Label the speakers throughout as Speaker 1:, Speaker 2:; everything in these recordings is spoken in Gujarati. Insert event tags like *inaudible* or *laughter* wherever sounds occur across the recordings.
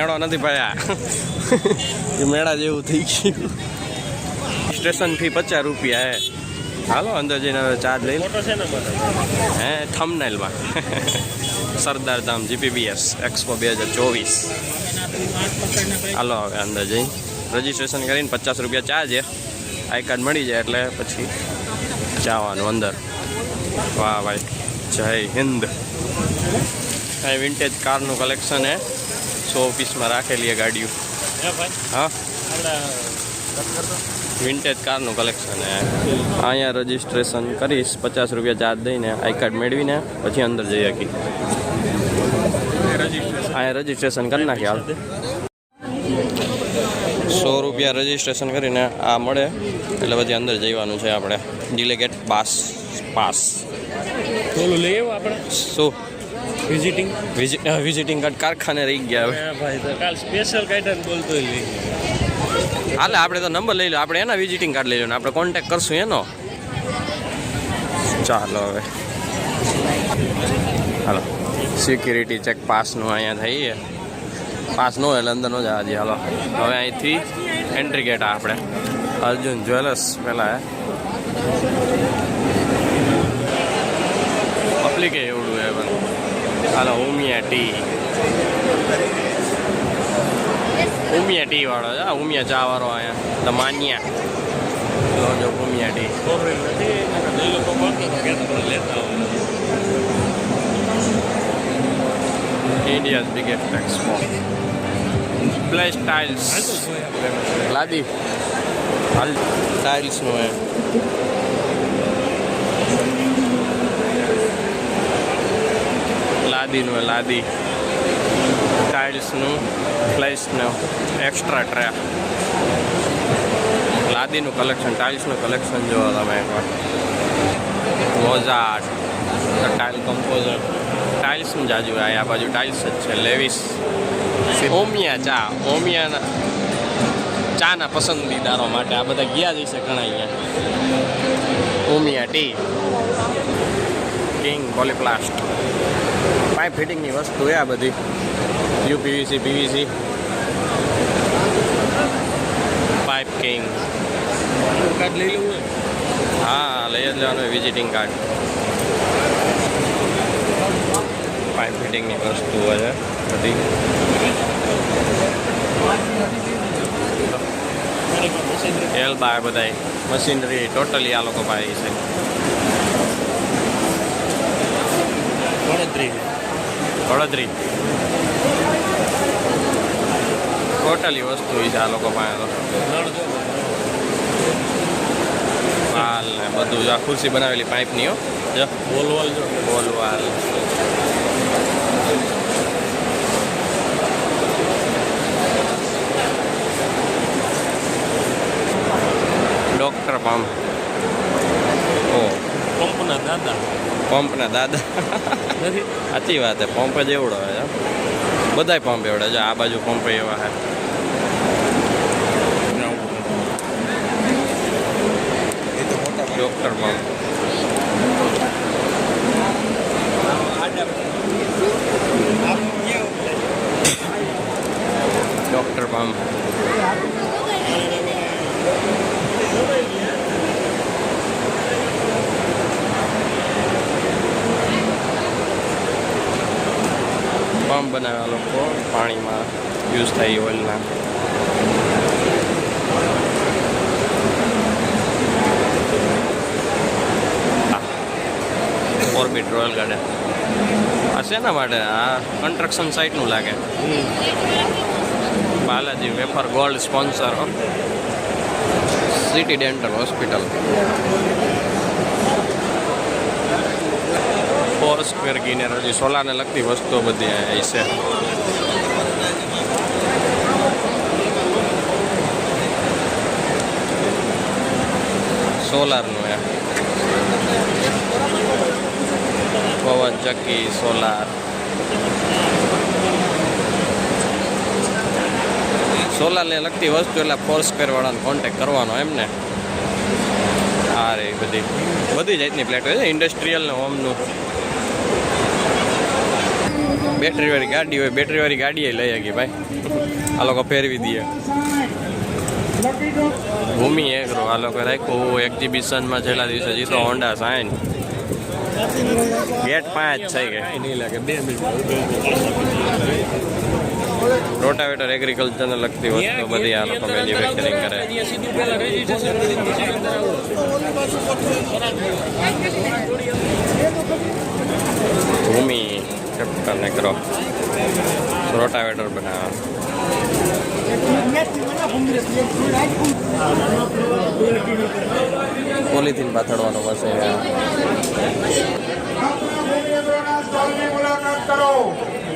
Speaker 1: મેળો નથી ભાઈ *laughs* એ મેળા જેવું થઈ ગયું. સ્ટેશન ફી પચાસ રૂપિયા હે. હાલો અંદર જઈને હવે ચાર્જ લઈ હે થમનેલમાં *laughs* સરદાર ધામ જીપીબીએસ એક્સપો બે હજાર ચોવીસ. હાલો હવે અંદર જઈ. રજીસ્ટ્રેશન કરીને પચાસ રૂપિયા ચાર્જ હે આઈ કાર્ડ મળી જાય એટલે પછી જવાનું અંદર. વાહ ભાઈ જય હિન્દ. આ વિન્ટેજ કારનું કલેક્શન હે. સો પીસમાં રાખેલી ગાડીઓ.
Speaker 2: હા
Speaker 1: વિન્ટેજ કારનું કલેક્શન અહીંયા રજીસ્ટ્રેશન કરીશ પચાસ રૂપિયા ચાર્જ દઈને આઈ કાર્ડ મેળવીને પછી અંદર જઈ શકી અહીંયા રજીસ્ટ્રેશન કરી નાખી હાલ. સો રૂપિયા રજીસ્ટ્રેશન કરીને આ મળે એટલે પછી અંદર જવાનું છે આપણે. ડિલેગેટ પાસ પાસ શું?
Speaker 2: વિઝિટિંગ
Speaker 1: વિઝિટિંગ કાર્ડ કારખાને રહી ગયા હવે.
Speaker 2: ભાઈ તો કાલ સ્પેશિયલ કાઢીને બોલતો લઈ
Speaker 1: હાલે આપણે તો નંબર લઈ લો. આપણે એના વિઝિટિંગ કાર્ડ લઈ લો ને આપણે કોન્ટેક કરશું એનો. ચાલો હવે. હાલો. સિક્યુરિટી ચેક પાસનું અહીંયા થઈએ. પાસ નો એટલે અંદર નો જવા દઈએ. હાલો. હવે અહીંથી એન્ટ્રી ગેટ આપણે. અર્જુન જ્વેલર્સ પહેલાં પબ્લિકે એવડું એ પણ. હાલો ઉમિયા ટી. ઉમિયા ટી વાળો છે ઉમિયા ચા વાળો અહીંયા. તો માન્યા. લો જો Umiya tea. India's biggest expo place tiles લાદી. હાલ ટાઇલ્સનું હે લાદીનું લાદી. ટાઇલ્સનું ફ્લેશનું એક્સ્ટ્રા ટ્રેપ લાદીનું કલેક્શન ટાઇલ્સનું કલેક્શન જુઓ તમે એકવાર. મોઝાટ ટાઇલ કમ્પોઝર ટાઇલ્સનું જાજુ આ બાજુ ટાઇલ્સ જ છે લેવિસ ઓમિયા ચા, ઓમિયાના ચાના પસંદીદારો માટે આ બધા ગયા જઈશે ઘણા અહીંયા. Umiya tea. King Polyplast pipe ફિટિંગની વસ્તુ એ આ બધી. UPVC PVC pipe king
Speaker 2: card લઈ લેવું
Speaker 1: હા લઈ જ લેવાનું વિઝિટિંગ કાર્ડ પાઇપ ફિટિંગની વસ્તુઓ છે બધી.
Speaker 2: એલ મશીનરી
Speaker 1: બધાય. મશીનરી ટોટલી આ લોકો પાસે છે.
Speaker 2: ગણતરી
Speaker 1: વડોદરી. ટોટલી વસ્તુ છે આ લોકો પાસે. તો વાલ ને બધું આ ખુરશી બનાવેલી પાઇપની હો. બોલવાલ
Speaker 2: બોલ વોલ જો.
Speaker 1: Ball valve. ડોક્ટર પંપ ઓ.
Speaker 2: પંપના દાદા.
Speaker 1: પંપના દાદા.
Speaker 2: નથી.
Speaker 1: સાચી વાત છે, પંપ જ એવડો હોય બધાય પંપ એવડે છે, આ બાજુ પંપ એવા છે. Doctor pump doctor pump pump આ લોકો, પાણીમાં યુઝ થાય ઓઇલના ઓર્બિટ રોયલ ગાર્ડન આ શેના માટે? આ કન્સ્ટ્રક્શન સાઇટનું લાગે. Balaji wafer gold sponsor city dental hospital four square ગીનર હજી સોલારને લગતી વસ્તુઓ બધી અહીં છે. સોલારનું એ પવન, ચક્કી, સોલાર. સોલારને લગતી વસ્તુ એટલે ફોર સ્ક્વેર વાળાને કોન્ટેક કરવાનો એમને આ રે બધી. બધી જાતની હોય છે. ઇન્ડસ્ટ્રીયલ ને હોમનું બેટરી વાળી ગાડી હોય બેટરી વાળી ગાડી એ લઈ શકીએ ભાઈ. આ લોકો ફેરવી દઈએ. ભૂમિ એગ્રો આ લોકો રાખ્યું એક્ઝિબિશનમાં છેલ્લા દિવસે જીતો હોન્ડા સાઇન ગેટ પાંચ થઈ
Speaker 2: ગયા
Speaker 1: રોટાવેટર એગ્રીકલ્ચરને લગતી વસ્તુ બધી આ લોકો મેન્યુફેક્ચરિંગ કરે.
Speaker 2: સીધું પહેલા કરને કરો
Speaker 1: રોટાવેટર બનાવે પોલીથીન પાથરવાનો
Speaker 3: કરો.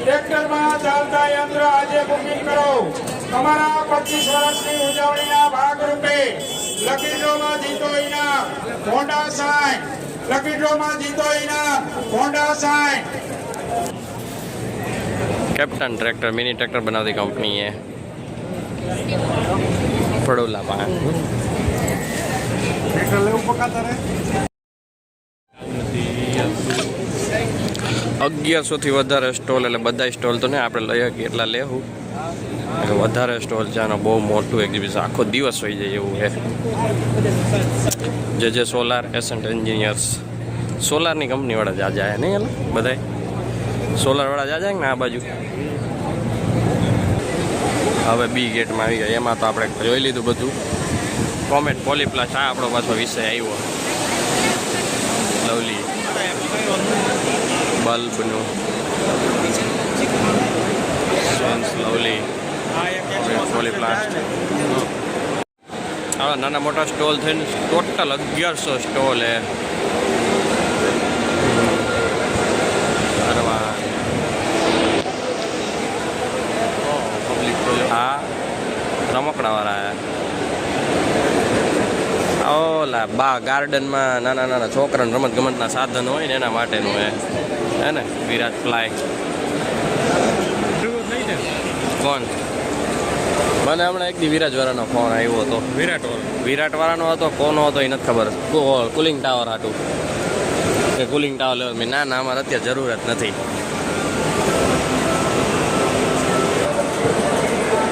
Speaker 3: ટ્રેક્ટરમાં ચાલતા યંત્ર આજે બુકિંગ કરો. તમારા પચીસ વર્ષની ઉજવણીના ભાગરૂપે લકી ડ્રોમાં જીતો ઇનામ. હોન્ડા સાઇન લકી ડ્રોમાં જીતો ઇનામ. Honda sign
Speaker 1: captain tractor, mini tractor બનાવતી કંપની એ. પડોલા પાસે અગિયારસો થી વધારે સ્ટોલ એટલે બધા સ્ટોલ તો ને આપણે લઈ શકીએ એટલા લેવું વધારે સ્ટોલ છે બહુ મોટું એક્ઝિબિશન આખો દિવસ હોઈ જાય એવું છે. જે જે સોલાર એસન્ટ એન્જિનિયર્સ સોલારની કંપનીવાળા જ આ જાય નહીં એટલે બધાય? સોલારવાળા જા જાય ને આ બાજુ? હવે બી ગેટમાં આવી ગયા. એમાં તો આપણે જોઈ લીધું બધું. કોમેટ પોલીપ્લાસ આ આપણો પાછો વિષય આવ્યો. લવલી. બલ્બનું. Sense lovely. પોલીપ્લાસ્ટ. આવા નાના મોટા સ્ટોલ થઈને ટોટલ અગિયારસો સ્ટોલ હે અરવા હા રમકડાવાળા ઓલા બા ગાર્ડનમાં નાના નાના છોકરાને રમત ગમતના સાધન હોય ને એના માટેનું એ હે ને? વિરાટ ફ્લાય કોણ? મને હમણાં એક દી વિરાજવાળાનો ફોન આવ્યો હતો.
Speaker 2: વિરાટ વાળો?
Speaker 1: વિરાટ વાળાનો હતો કોનો હતો એ નથી ખબર. કુલિંગ ટાવર હતું કે કુલિંગ ટાવર લેવો મેં ના ના અમારે અત્યારે જરૂરત નથી.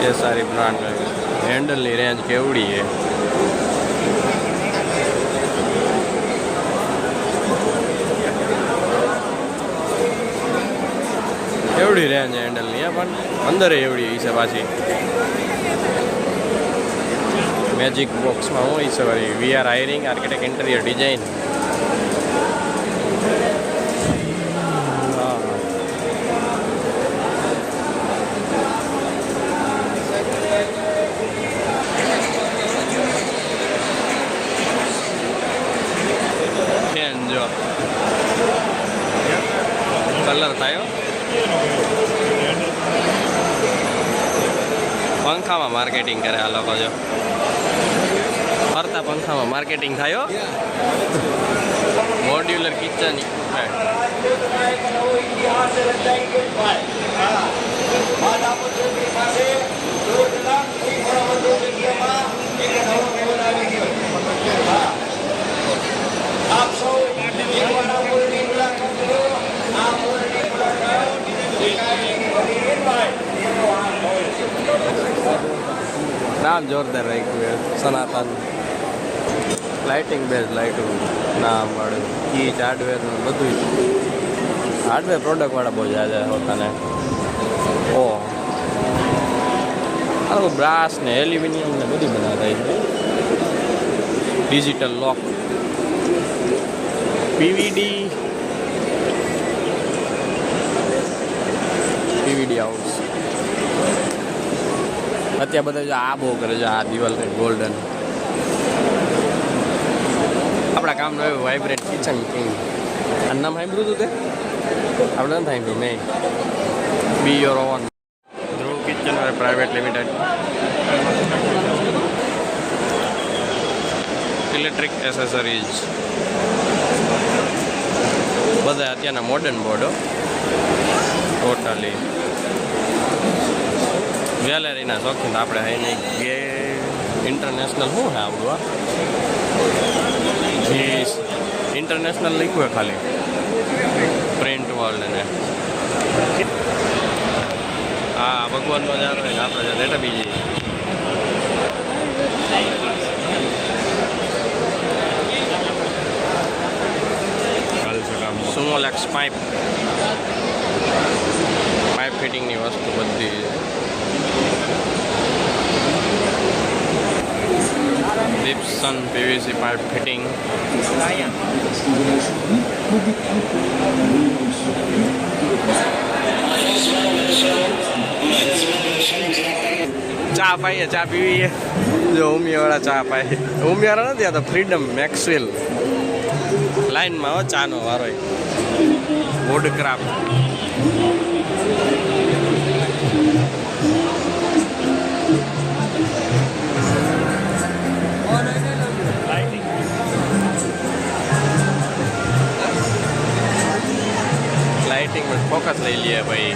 Speaker 1: એ સારી બ્રાન્ડ હેન્ડલની રેન્જ કેવડી છે? એવડી રેન્જ હેન્ડલની પણ અંદર એવડી છે પાછી. મેજિક બોક્સમાં હું છે વળી. We are hiring architect interior design જો કલર થયો પંખામાં માર્કેટિંગ કરે આ લોકો જો ફરતા પંખામાં માર્કેટિંગ થાય મોડ્યુલર કિચન નામ જોરદાર રાખ્યું સનાતન. લાઇટિંગ બેઝ લાઇટું નામ વાળું. કીચ હાર્ડવેરનું બધું હાર્ડવેર પ્રોડક્ટવાળા બહુ જ્યાદા હોતાને. ઓ. આ બ્રાસ ને એલ્યુમિનિયમ ને બધું બનાવતા છે ડિજિટલ લોક પીવીડી પીવીડી હાઉસ અત્યારે બધા જો આ બહુ કરે છે, આ દિવાલ ગોલ્ડન આપણા કામનો એવું વાઇબ્રેન્ટ કિચન કિંગ આ નામ સાંભળ્યું હતું તે? આપણે નથી સાંભળ્યું મેં be your own Dhruv kitchen private limited electric accessories બધા અત્યારના મોડર્ન બોર્ડો ટોટલી ગેલેરીના શોખીન આપણે અહીં ગે ઇન્ટરનેશનલ શું છે આવડું આ જી ઇન્ટરનેશનલ લખ્યું ખાલી. પ્રિન્ટ વર્લ્ડ ને. ભગવાનનો જાતો હોય ને આપણે જતા એટલે બીજી. સુમોલ એક્સ પાઇપ પાઇપ ફિટિંગની વસ્તુ બધી. ડિપ્સન પીવીસી પાઇપ ફિટિંગ ચા પાઈએ ચા પીવીએ. જો ઉમિયાવાળા ચા પાઈએ ઉમિયાવાળા નથી આ તો ફ્રીડમ મેક્સવેલ લાઈનમાં હો ચાનો વારો વુડ में ફોકસ લઈ લઈએ ભાઈ.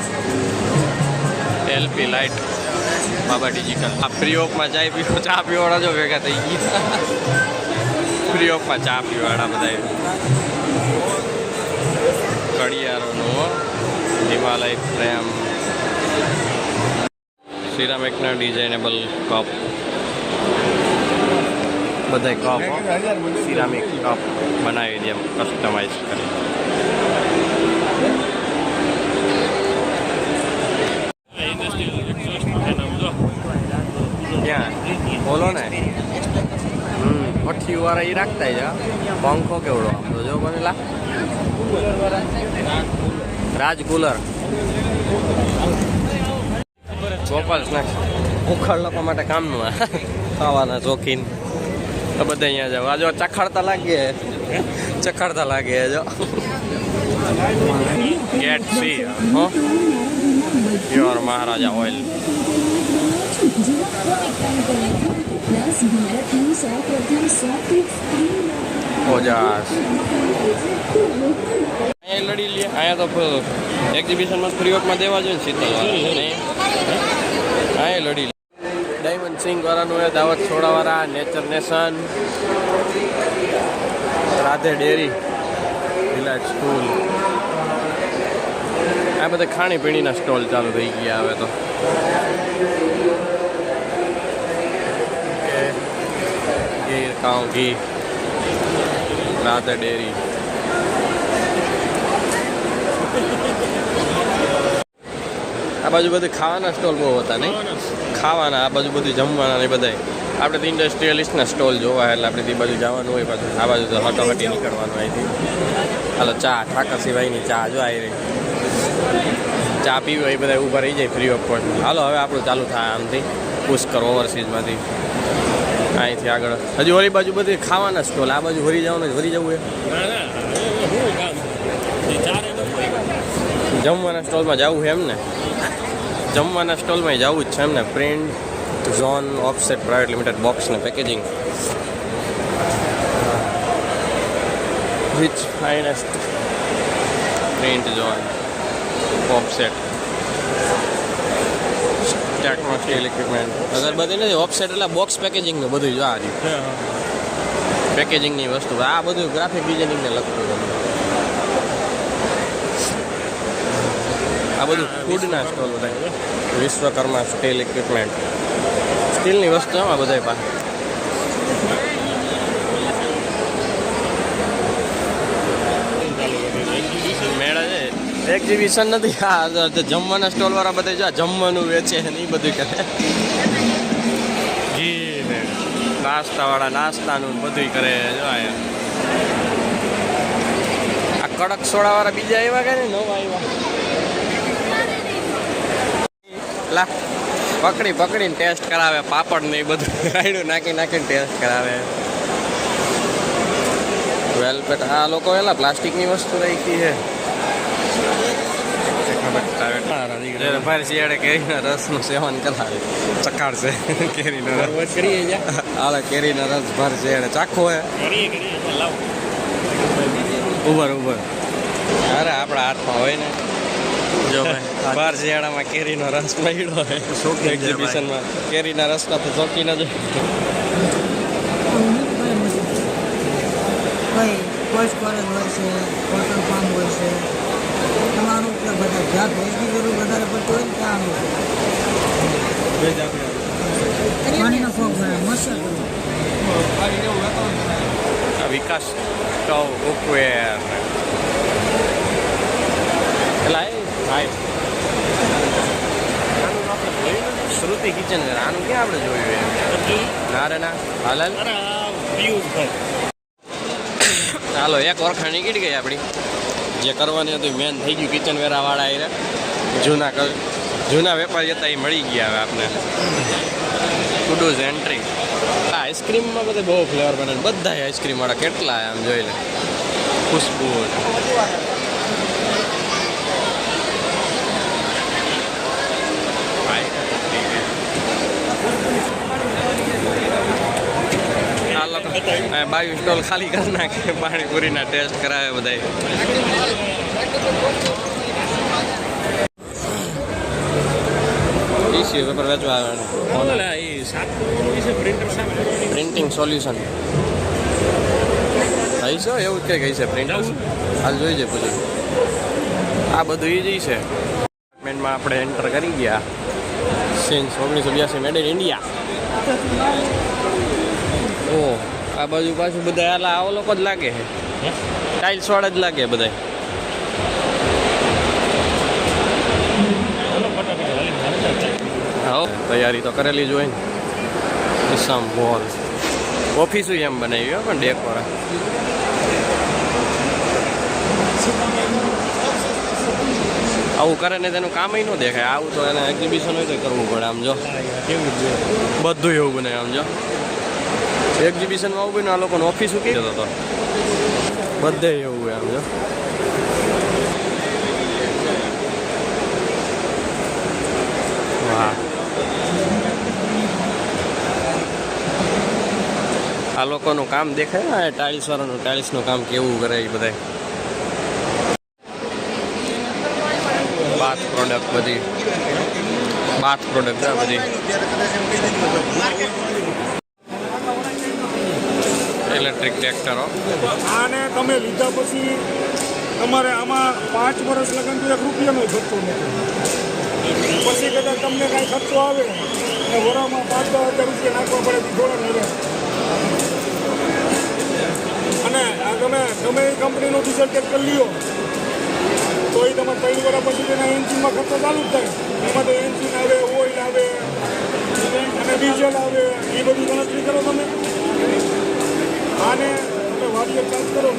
Speaker 1: એલપી લાઇટ બાબા ડિજિટલ આ ફ્રી ઓફમાં ચાય પીવો, ચા પીવાળા જો ભેગા થઈ ગયા. ઓફમાં ચા પીવાળા બધા ઘડિયાળોનો હિમાલય પ્રેમ. સિરામિકના ડિઝાઇનેબલ કપ બધા કપ સિરામિક કપ બનાવી દે કસ્ટમાઇઝ કરી ક્યાં બોલો ને હમ અઠ્ઠી વાળા એ રાખતા જ પંખો કેવડો? તો જો કોને લા રાજ કુલર. ગોપાલ સ્નેક્સ ઉખડ લોકો માટે કામનું ખાવાના શોખીન તો બધા અહીંયા જાવ આ જો ચખાડતા લાગે ચખાડતા લાગે જો. ગેટ સી હો? યોર મહારાજા ઓઇલ
Speaker 4: પ્લસ ભારતનું સૌપ્રથમ સોફ્ટ
Speaker 1: ઓજાસ અહીંયા લડી લે. અહીંયા તો એક્ઝિબિશનમાં ફ્રી ઓફમાં દેવા જોઈએ ને શીતલ અહીંયા લડી લે. ડાયમંડ સિંગ વાળાનું એ દાવત છોડાવાળા nature nation Radhe dairy village school આ બધા ખાણીપીણીના સ્ટોલ ચાલુ થઈ ગયા હવે તો. ગીર ઘી રાતે ડેરી. આ બાજુ બધું ખાવાના સ્ટોલ બહુ હતા નહીં? ખાવાના આ બાજુ બધું જમવાના ને બધા આપણે તો ઇન્ડસ્ટ્રીયલિસ્ટના સ્ટોલ જોવા એટલે આપણે તે બાજુ જવાનું હોય પાછું. આ બાજુ તો હટોહટી નીકળવાનું અહીંથી. હાલો ચા ઠાકર સિવાયની ચા જો આવી રહી. ચા પીવી હોય એ બધા ઊભા રહી જાય ફ્રી ઓફ કોસ્ટ હાલો હવે આપણું ચાલુ થાય આમથી. પુષ્કર ઓવરસીઝમાંથી અહીંથી આગળ. હજુ ઓલી બાજુ બધી ખાવાના સ્ટોલ, આ બાજુ હોરી જવાનું હોરી જવું એ જમવાના સ્ટોલમાં જવું છે એમને. જમવાના સ્ટોલમાં જવું જ છે એમને. Print, zone, offset, private limited box ને packaging. Which finest. Print, zone, offset. સ્ટેકમાં સ્ટીલ ઇક્વિપમેન્ટ અગરબત્તી નથી ઓફસેટ એટલે બોક્સ પેકેજિંગનું બધું જો આ રહ્યું. પેકેજિંગની વસ્તુ. આ બધું ગ્રાફિક ડિઝાઇનિંગને લગતું છે. આ બધું ફૂડના સ્ટોલ બધા. વિશ્વકર્મા સ્ટીલ ઇક્વિપમેન્ટ સ્ટીલની વસ્તુ આમાં બધા પાસે મેળા છે એક્ઝિબિશન નથી? આ જમવાના સ્ટોલ વાળા બધા જો, જમવાનું વેચે ને એ બધું કરે. ઘી ને. નાસ્તા વાળા નાસ્તાનું બધું કરે, જો આ કડક સોડા વાળા બીજા એવા કે ને નવા આવ્યા લા, પકડી, પકડીને ટેસ્ટ કરાવે, પાપડ ને એ બધું *laughs* રાયડું નાખી, નાખીને ટેસ્ટ કરાવે. વેલપેટ આ લોકો એલા પ્લાસ્ટિકની વસ્તુ રાખી છે. ભર શિયાળે કેરીના રસનું સેવન કરાવે ચકાડશે કેરીનો રસ. હાલે કેરીનો રસ ભાર શિયાળે. ચાખો હે. ઉભર ઉભર. અરે આપણા હાથમાં હોય ને. જો ભાઈ બાર શિયાળામાં કેરીનો રસ મળ્યો હોય એક્ઝિબિશનમાં કેરીના રસના તો શોખીન જ
Speaker 5: કોઈ કોલેજ હોય છે. કોટન ફાર્મ હોય છે. આપણે બધા જ્યાં ભેજની જરૂર વધારે પડતી હોય ને ત્યાં
Speaker 1: વિકાસ શ્રુતિ કિચન આનું ક્યાં આપણે જોયું નારે ના હાલો એક ઓળખાણ નીકળી ગઈ આપણી. જે કરવાની હતી મેન થઈ ગયું કિચન વેરાવાળા એ જૂના જૂના વેપારી હતા એ મળી ગયા હવે આપણે કુડુઝ એન્ટ્રી આ આઈસ્ક્રીમમાં બધે બહુ ફ્લેવર બને બધા આઈસ્ક્રીમવાળા કેટલા આમ જોઈ લે. ખુશ્બુ. લોકો સ્ટોલ ખાલી કરી નાખે પાણીપુરીના ટેસ્ટ કરાવે બધા ટીસી પેપર વેચવા આવે પ્રિન્ટિંગ સોલ્યુશન. થઈ છે એવું જ કંઈક છે પ્રિન્ટર હાલ જોઈ જાય પછી. આ બધું એ જ છે. ડિપાર્ટમેન્ટમાં આપણે એન્ટર કરી ગયા. સિન્સ ઓગણીસો બ્યાસી મેડ ઇન ઇન્ડિયા ઓ આ બાજુ પાછું બધા આલા આવો લોકો જ લાગે છે. ટાઇલ્સ વાળા જ લાગે બધા હા તૈયારી તો કરેલી જ હોય ને. ઇસામ મોલ. ઓફિસ એમ બનાવી હોય પણ ડેકોરા આવું કરે ને તેનું કામ ન દેખાય. આવું તો એને એક્ઝિબિશન હોય તો કરવું પડે આમ જો. બધું એવું બને આમ જો. એક્ઝિબિશનમાં આવું ને આ લોકોને ઓફિસ ઉકી. જતો હતો. બધે એવું હોય આમ જો. આ લોકોનું કામ દેખાય ને ટાઇલ્સ વાળાનું ટાઇલ્સનું કામ કેવું કરે એ બધા બાથ પ્રોડક્ટ બધી. બાથ પ્રોડક્ટ બધી. ઇલેક્ટ્રિક ટ્રેક્ટરો
Speaker 3: આને તમે લીધા પછી તમારે આમાં પાંચ વર્ષ લગન તો એક રૂપિયાનો ખર્ચો નથી. પછી કદાચ તમને કાંઈ ખર્ચો આવે ને વરામાં પાંચ દસ હજાર રૂપિયા નાખવા પડે થોડા નહીં અને આ તમે તમે એ કંપનીનું ડીઝલ ટ્રેક્ટર લ્યો. તો એ તમે ત્રણ વર્ષ પછી તેના એન્જિનમાં ખર્ચો ચાલુ જ થાય. એમાં તો એન્જિન આવે, ઓઇલ આવે અને ડીઝલ આવે. એ બધી ગણતરી કરો તમે. આને તમે વાડીએ ચાર્જ કરો.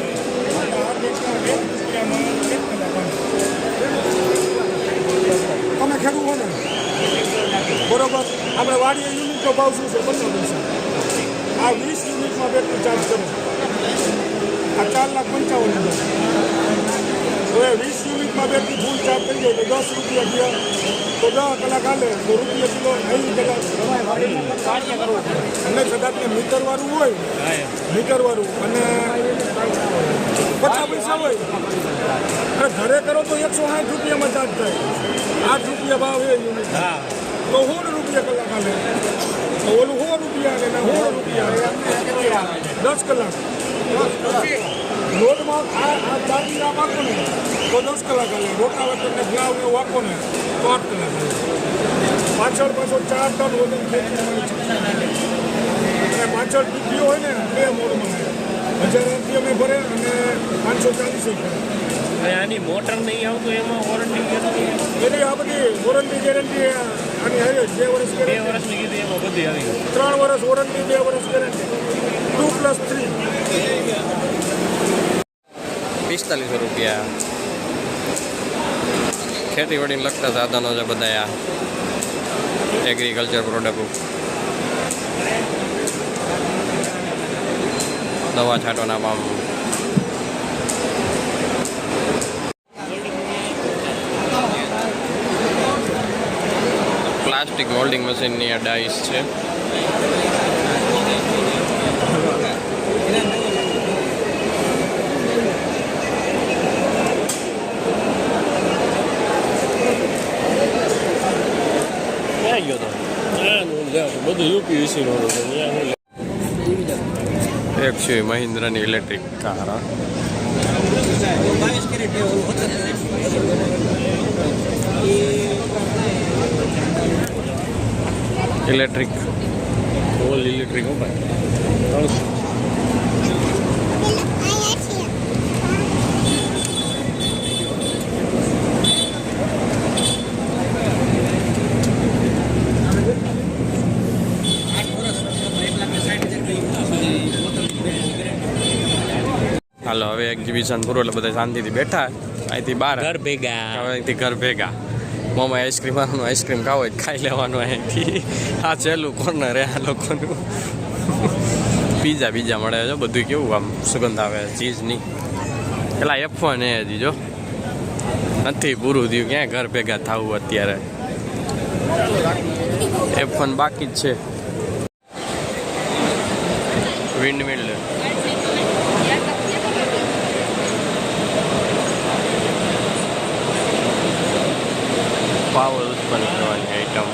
Speaker 3: તમે ખેડૂત હો ને? બરોબર? આપણે વાડીએ યુનિટનો ભાવ શું છે? પચાસ પૈસા. આ વીસ યુનિટમાં બેટરી ચાર્જ કરો. આ ચાર લાખ પંચાવન હજાર. હવે વીસ યુનિટમાં બેટરી ફૂલ ચાર્જ કરી જાય તો દસ રૂપિયા ગયા. તો કલાકારને રૂપિયા કિલો નહીં કલાક અને કદાચ મીટરવાળું હોય, મીટરવાળું. અને પચાસ પૈસા હોય. અને ઘરે કરો તો એકસો સાઠ રૂપિયામાં ચાર્જ થાય. આઠ રૂપિયા ભાવ એ યુનિટ તો સોળ રૂપિયા કલાક આવે. ઓલું સો રૂપિયા આવે ને સોળ રૂપિયા દસ કલાક. રોડમાં આ ચાર્જિંગ આપો ને તો દસ કલાક આવે. રોટાવેટર ને ગ્લાવ ને એવું આપો ને. આઠ કલાક પાછળ પાછળ ચાર ટન વજન અને પાછળ ટીપીઓ હોય ને બે મોડમાં હજાર એમપીએમ ભરે અને પાંચસો ચાલીસ
Speaker 2: આની મોટર નહીં આવતું એમાં વોરંટી ગેરંટી
Speaker 3: એની આ બધી વોરંટી ગેરંટી આની હારે બે વર્ષ
Speaker 2: બે વર્ષની કીધી એમાં બધી આવી
Speaker 3: ત્રણ વર્ષ વોરંટી બે વર્ષ ગેરંટી ટુ પ્લસ થ્રી
Speaker 1: પિસ્તાલીસો રૂપિયા. ખેતીવાડીને લગતા સાધનો છે બધા આ એગ્રીકલ્ચર પ્રોડક્ટ દવા છાંટવાના પામ પ્લાસ્ટિક મોલ્ડિંગ મશીનની આ ડાઈસ છે ક્યાં ગયો તો
Speaker 2: બધું યુપી વિસી નું
Speaker 1: એક છે મહિન્દ્રાની electric car electric
Speaker 2: all electric ઉપાય
Speaker 1: હાલો હવે એક્ઝિબિશન પૂરું એટલે બધા શાંતિથી બેઠા. અહીંથી બહાર.
Speaker 2: ઘર ભેગા.
Speaker 1: અહીંથી ઘર ભેગા. મોમાં આઈસ્ક્રીમ આવવાનું આઈસ્ક્રીમ ખાવો હોય ખાઈ લેવાનું અહીંથી. આ છેલ્લું કોર્નર આ લોકોનું. પીઝા બીજા મળે છે બધું કેવું આમ સુગંધ આવે ચીઝની પેલા એફ વન એ હજી જો. નથી પૂરું થયું ક્યાં ઘર ભેગા થવું અત્યારે. એફ વન બાકી જ છે. વિન્ડ મિલ પાવર ઉત્પન્ન કરવાની આઈટમ